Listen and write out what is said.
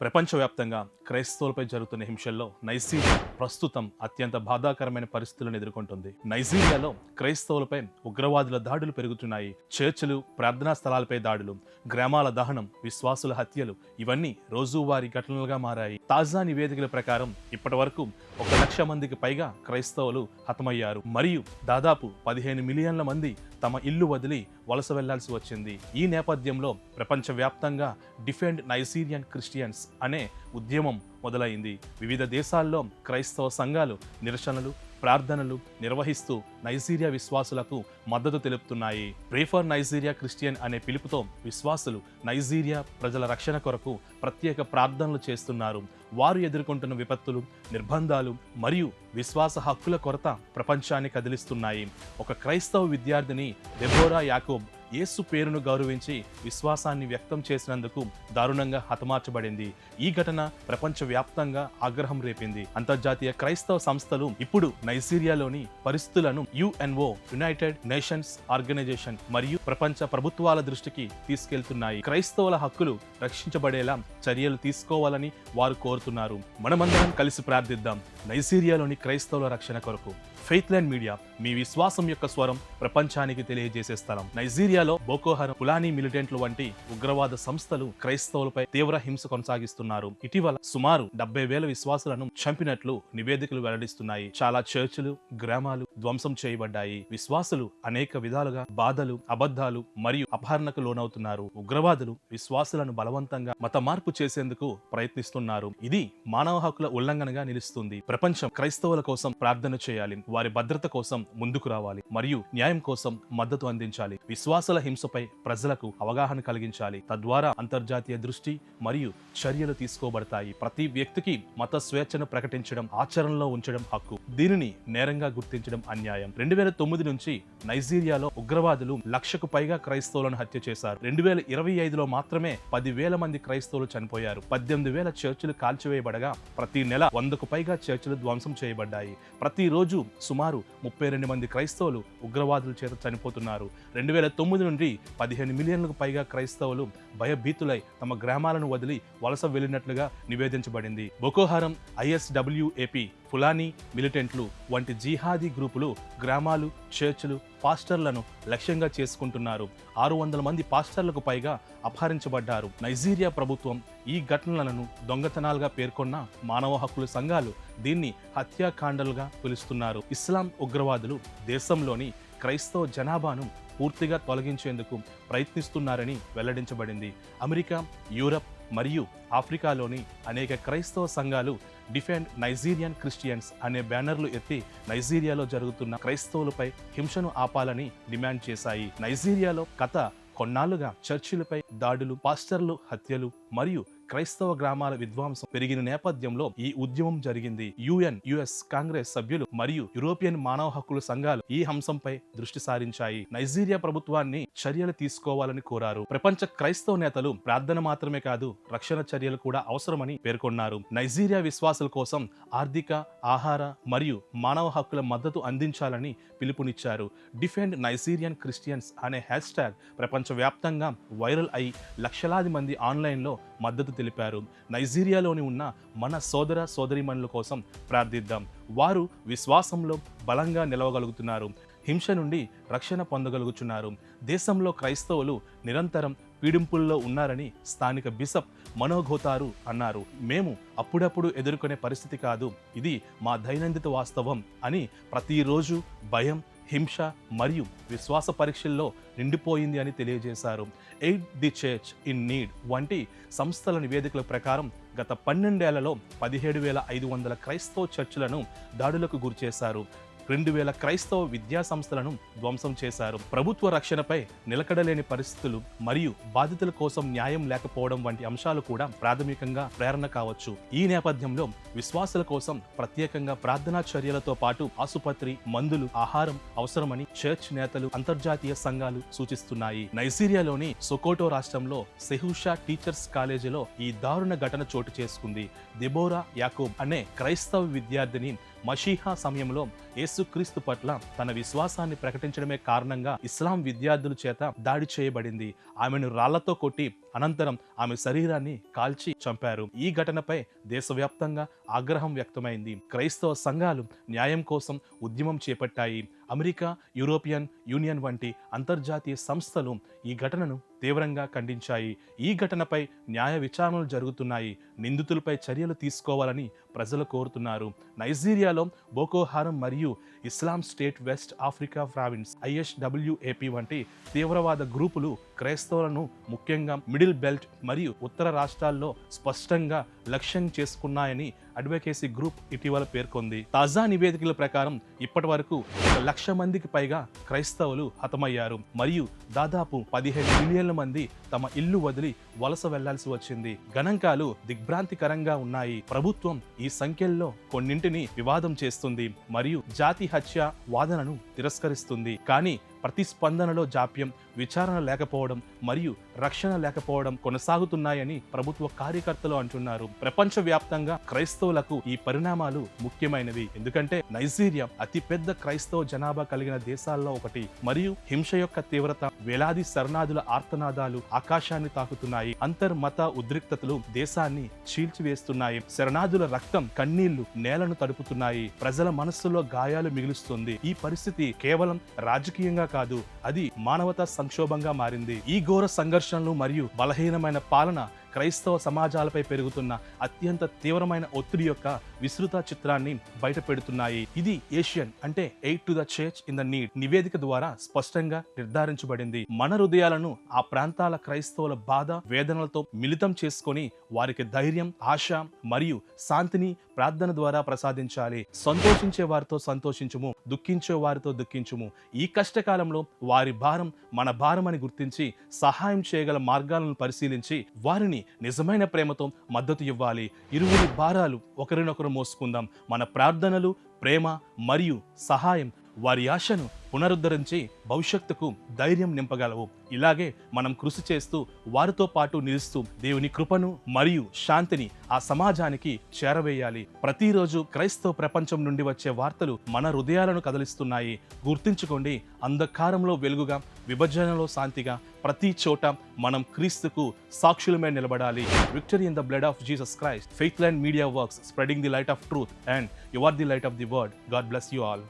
ప్రపంచవ్యాప్తంగా క్రైస్తవులపై జరుగుతున్న హింసల్లో నైజీరియా ప్రస్తుతం అత్యంత బాధాకరమైన పరిస్థితులను ఎదుర్కొంటుంది. నైజీరియాలో క్రైస్తవులపై ఉగ్రవాదుల దాడులు పెరుగుతున్నాయి. చర్చిలు ప్రార్థనా స్థలాలపై దాడులు గ్రామాల దహనం విశ్వాసుల హత్యలు ఇవన్నీ రోజువారీ ఘటనలుగా మారాయి. తాజా నివేదికల ప్రకారం ఇప్పటి వరకు ఒక లక్ష మందికి పైగా క్రైస్తవులు హతమయ్యారు. మరియు దాదాపు పదిహేను మిలియన్ల మంది తమ ఇల్లు వదిలి వలస వెళ్ళాల్సి వచ్చింది. ఈ నేపథ్యంలో ప్రపంచవ్యాప్తంగా డిఫెండ్ నైజీరియన్ క్రిస్టియన్స్ అనే ఉద్యమం మొదలైంది. వివిధ దేశాల్లో క్రైస్తవ సంఘాలు నిరసనలు ప్రార్థనలు నిర్వహిస్తూ నైజీరియా విశ్వాసులకు మద్దతు తెలుపుతున్నాయి. ప్రేఫర్ నైజీరియా క్రిస్టియన్ అనే పిలుపుతో విశ్వాసులు నైజీరియా ప్రజల రక్షణ కొరకు ప్రత్యేక ప్రార్థనలు చేస్తున్నారు. వారు ఎదుర్కొంటున్న విపత్తులు నిర్బంధాలు మరియు విశ్వాస హక్కుల కొరత ప్రపంచాన్ని కదిలిస్తున్నాయి. ఒక క్రైస్తవ విద్యార్థిని డెబోరా యాకోబ్ యేసు పేరును గౌరవించి విశ్వాసాన్ని వ్యక్తం చేసినందుకు దారుణంగా హతమార్చబడింది. ఈ ఘటన ప్రపంచవ్యాప్తంగా ఆగ్రహం రేపింది. అంతర్జాతీయ క్రైస్తవ సంస్థలు ఇప్పుడు నైజీరియాలోని పరిస్థితులను యుఎన్ఓ యునైటెడ్ నేషన్స్ ఆర్గనైజేషన్ మరియు ప్రపంచ ప్రభుత్వాల దృష్టికి తీసుకెళ్తున్నాయి. క్రైస్తవుల హక్కులు రక్షించబడేలా చర్యలు తీసుకోవాలని వారు కోరుతున్నారు. మనమందరం కలిసి ప్రార్థిద్దాం. నైజీరియాలోని క్రైస్తవుల రక్షణ కొరకు. ఫెయిత్ ల్యాండ్ మీడియా మీ విశ్వాసం యొక్క స్వరం ప్రపంచానికి తెలియజేసే స్థలం. నైజీరియాలో బోకోహరం పులానీ మిలిటెంట్లు వంటి ఉగ్రవాద సంస్థలు క్రైస్తవులపై తీవ్ర హింస కొనసాగిస్తున్నారు. ఇటీవల సుమారు డెబ్బై వేల విశ్వాసులను చంపినట్లు నివేదికలు వెల్లడిస్తున్నాయి. చాలా చర్చిలు గ్రామాలు ధ్వంసం చేయబడ్డాయి. విశ్వాసులు అనేక విధాలుగా బాధలు అబద్ధాలు మరియు అపహరణకు లోనవుతున్నారు. ఉగ్రవాదులు విశ్వాసులను బలవంతంగా మత మార్పు చేసేందుకు ప్రయత్నిస్తున్నారు. ఇది మానవ హక్కుల ఉల్లంఘనగా నిలుస్తుంది. ప్రపంచం క్రైస్తవుల కోసం ప్రార్థన చేయాలి. వారి భద్రత కోసం ముందుకు రావాలి మరియు న్యాయం కోసం మద్దతు అందించాలి. విశ్వాసాల హింసపై ప్రజలకు అవగాహన కలిగించాలి. తద్వారా అంతర్జాతీయ దృష్టి మరియు చర్యలు తీసుకోబడతాయి. ప్రతి వ్యక్తికి మత స్వేచ్ఛను ప్రకటించడం ఆచరణలో ఉంచడం హక్కు. దీనిని నేరంగా గుర్తించడం అన్యాయం. రెండు వేల తొమ్మిది నుంచి నైజీరియాలో ఉగ్రవాదులు లక్షకు పైగా క్రైస్తవులను హత్య చేశారు. రెండు వేల ఇరవై ఐదులో మాత్రమే పదివేల మంది క్రైస్తవులు చనిపోయారు. పద్దెనిమిది వేల చర్చిలు కాల్చివేయబడగా ప్రతి నెల వందకు పైగా చర్చిలు ధ్వంసం చేయబడ్డాయి. ప్రతిరోజు సుమారు ముప్పై రెండు మంది క్రైస్తవులు ఉగ్రవాదుల చేత చనిపోతున్నారు. రెండు వేల తొమ్మిది నుండి పదిహేను మిలియన్లకు పైగా క్రైస్తవులు భయభీతులై తమ గ్రామాలను వదిలి వలస వెళ్ళినట్లుగా నివేదించబడింది. బొకోహారం ఐఎస్డబ్ల్యూఏపి ఫులానీ మిలిటెంట్లు వంటి జీహాదీ గ్రూపులు గ్రామాలు చర్చిలు పాస్టర్లను లక్ష్యంగా చేసుకుంటున్నారు. ఆరు వందల మంది పాస్టర్లకు పైగా అపహరించబడ్డారు. నైజీరియా ప్రభుత్వం ఈ ఘటనలను దొంగతనాలుగా పేర్కొన్న మానవ హక్కుల సంఘాలు దీన్ని హత్యాకాండలుగా పిలుస్తున్నారు. ఇస్లాం ఉగ్రవాదులు దేశంలోని క్రైస్తవ జనాభాను పూర్తిగా తొలగించేందుకు ప్రయత్నిస్తున్నారని వెల్లడించబడింది. అమెరికా యూరప్ మరియు ఆఫ్రికాలోని అనేక క్రైస్తవ సంఘాలు డిఫెండ్ నైజీరియన్ క్రిస్టియన్స్ అనే బ్యానర్లు ఎత్తి నైజీరియాలో జరుగుతున్న క్రైస్తవులపై హింసను ఆపాలని డిమాండ్ చేశాయి. నైజీరియాలో కథ కొన్నాళ్ళుగా చర్చిలపై దాడులు పాస్టర్లు హత్యలు మరియు క్రైస్తవ గ్రామాల విధ్వంసం పెరిగిన నేపథ్యంలో ఈ ఉద్యమం జరిగింది. యుఎన్ యుఎస్ కాంగ్రెస్ సభ్యులు మరియు యూరోపియన్ మానవ హక్కుల సంఘాలు ఈ అంశంపై దృష్టి సారించాయి. నైజీరియా ప్రభుత్వాన్ని చర్యలు తీసుకోవాలని కోరారు. ప్రపంచ క్రైస్తవ నేతలు ప్రార్థన మాత్రమే కాదు రక్షణ చర్యలు కూడా అవసరమని పేర్కొన్నారు. నైజీరియా విశ్వాసుల కోసం ఆర్థిక ఆహార మరియు మానవ హక్కుల మద్దతు అందించాలని పిలుపునిచ్చారు. డిఫెండ్ నైజీరియన్ క్రిస్టియన్స్ అనే హ్యాష్ ట్యాగ్ ప్రపంచవ్యాప్తంగా వైరల్ అయి లక్షలాది మంది ఆన్లైన్లో మద్దతు తెలిపారు. నైజీరియాలోని ఉన్న మన సోదర సోదరిమణుల కోసం ప్రార్థిద్దాం. వారు విశ్వాసంలో బలంగా నిలవగలుగుతున్నారు. హింస నుండి రక్షణ పొందగలుగుతున్నారు దేశంలో క్రైస్తవులు నిరంతరం పీడింపుల్లో ఉన్నారని స్థానిక బిషప్ మనోఘోతారు అన్నారు. మేము అప్పుడప్పుడు ఎదుర్కొనే పరిస్థితి కాదు. ఇది మా దైనందిత వాస్తవం అని ప్రతిరోజు భయం హింస మరియు విశ్వాస పరీక్షల్లో నిండిపోయింది అని తెలియజేశారు. Aid the Church in Need వంటి సంస్థల నివేదికల ప్రకారం గత పన్నెండేళ్ళలో పదిహేడు వేల ఐదు వందల క్రైస్తవ చర్చిలను దాడులకు గురిచేశారు. రెండు వేల క్రైస్తవ విద్యా సంస్థలను ధ్వంసం చేశారు. ప్రభుత్వ రక్షణపై నిలకడలేని పరిస్థితులు మరియు బాధితుల కోసం న్యాయం లేకపోవడం వంటి అంశాలు కూడా ప్రాథమికంగా ప్రేరణ కావచ్చు. ఈ నేపథ్యంలో విశ్వాసుల కోసం ప్రత్యేకంగా ప్రార్థనా చర్యలతో పాటు ఆసుపత్రి మందులు ఆహారం అవసరమని చర్చ్ నేతలు అంతర్జాతీయ సంఘాలు సూచిస్తున్నాయి. నైజీరియాలోని సొకోటో రాష్ట్రంలో సెహుషా టీచర్స్ కాలేజీలో ఈ దారుణ ఘటన చోటు చేసుకుంది. దెబోరా యాకూబ్ అనే క్రైస్తవ విద్యార్థిని మషీహా సమయంలో యేసుక్రీస్తు పట్ల తన విశ్వాసాన్ని ప్రకటించడమే కారణంగా ఇస్లాం విద్యార్థుల చేత దాడి చేయబడింది. ఆమెను రాళ్ళతో కొట్టి అనంతరం ఆమె శరీరాన్ని కాల్చి చంపారు. ఈ ఘటనపై దేశవ్యాప్తంగా ఆగ్రహం వ్యక్తమైంది. క్రైస్తవ సంఘాలు న్యాయం కోసం ఉద్యమం చేపట్టాయి. అమెరికా యూరోపియన్ యూనియన్ వంటి అంతర్జాతీయ సంస్థలు ఈ ఘటనను తీవ్రంగా ఖండించాయి. ఈ ఘటనపై న్యాయ విచారణలు జరుగుతున్నాయి. నిందితులపై చర్యలు తీసుకోవాలని ప్రజలు కోరుతున్నారు. నైజీరియాలో బోకోహారం మరియు Islam State West Africa Province ISWAP వంటి తీవ్రవాద గ్రూపులు క్రైస్తవులను ముఖ్యంగా మిడిల్ బెల్ట్ మరియు ఉత్తర రాష్ట్రాల్లో స్పష్టంగా లక్ష్యం చేసుకున్నాయని అడ్వకేసీ గ్రూప్ ఇటీవల పేర్కొంది. తాజా నివేదికల ప్రకారం ఇప్పటి వరకు ఒక లక్ష మందికి పైగా క్రైస్తవులు హతమయ్యారు. మరియు దాదాపు పదిహేను మిలియన్ల మంది తమ ఇల్లు వదిలి వలస వెళ్ళాల్సి వచ్చింది. గణాంకాలు దిగ్భ్రాంతికరంగా ఉన్నాయి. ప్రభుత్వం ఈ సంఖ్యల్లో కొన్నింటిని వివాదం చేస్తుంది. మరియు జాతి హత్య వాదనను తిరస్కరిస్తుంది. కానీ ప్రతిస్పందనలో జాప్యం విచారణ లేకపోవడం మరియు రక్షణ లేకపోవడం కొనసాగుతున్నాయని ప్రభుత్వ కార్యకర్తలు అంటున్నారు. ప్రపంచవ్యాప్తంగా క్రైస్తవులకు ఈ పరిణామాలు ముఖ్యమైనవి. ఎందుకంటే నైజీరియా అతిపెద్ద క్రైస్తవ జనాభా కలిగిన దేశాల్లో ఒకటి మరియు హింస యొక్క తీవ్రత వేలాది శరణాదుల ఆర్తనాదాలు ఆకాశాన్ని తాకుతున్నాయి. అంతర్మత ఉద్రిక్తతలు దేశాన్ని చీల్చివేస్తున్నాయి. శరణాదుల రక్తం కన్నీళ్ళు నేలను తడుపుతున్నాయి. ప్రజల మనస్సులో గాయాలు మిగులుస్తుంది. ఈ పరిస్థితి కేవలం రాజకీయంగా కాదు అది మానవతా సంక్షోభంగా మారింది. ఈ ఘోర సంఘర్షణలు మరియు బలహీనమైన పాలన క్రైస్తవ సమాజాలపై పెరుగుతున్న అత్యంత తీవ్రమైన ఒత్తిడి యొక్క విస్తృత చిత్రాన్ని బయటపెడుతున్నాయి ఇది ఏషియన్ అంటే Aid to the Church in the Need నివేదిక ద్వారా స్పష్టంగా నిర్ధారించబడింది. మన హృదయాలను ఆ ప్రాంతాల క్రైస్తవుల బాధ వేదనలతో మిళితం చేసుకొని వారికి ధైర్యం ఆశ మరియు శాంతిని ప్రార్థన ద్వారా ప్రసాదించాలి. సంతోషించే వారితో సంతోషించుము దుఃఖించే వారితో దుఃఖించుము. ఈ కష్టకాలంలో వారి భారం మన భారం అని గుర్తించి సహాయం చేయగల మార్గాలను పరిశీలించి వారిని నిజమైన ప్రేమతో మద్దతు ఇవ్వాలి. ఇరువురి భారాలు ఒకరినొకరు మోసుకుందాం. మన ప్రార్థనలు ప్రేమ మరియు సహాయం వారి ఆశను పునరుద్ధరించి భవిష్యత్తుకు ధైర్యం నింపగలవు. ఇలాగే మనం కృషి చేస్తూ వారితో పాటు నిలుస్తూ దేవుని కృపను మరియు శాంతిని ఆ సమాజానికి చేరవేయాలి. ప్రతిరోజు క్రైస్తవ ప్రపంచం నుండి వచ్చే వార్తలు మన హృదయాలను కదిలిస్తున్నాయి. గుర్తుంచుకోండి అంధకారంలో వెలుగుగా విభజనలో శాంతిగా ప్రతి చోట మనం క్రీస్తుకు సాక్షులమే నిలబడాలి. Victory in the blood of Jesus Christ Faith Land Media Works spreading the light of truth and you are the light of the word God bless you all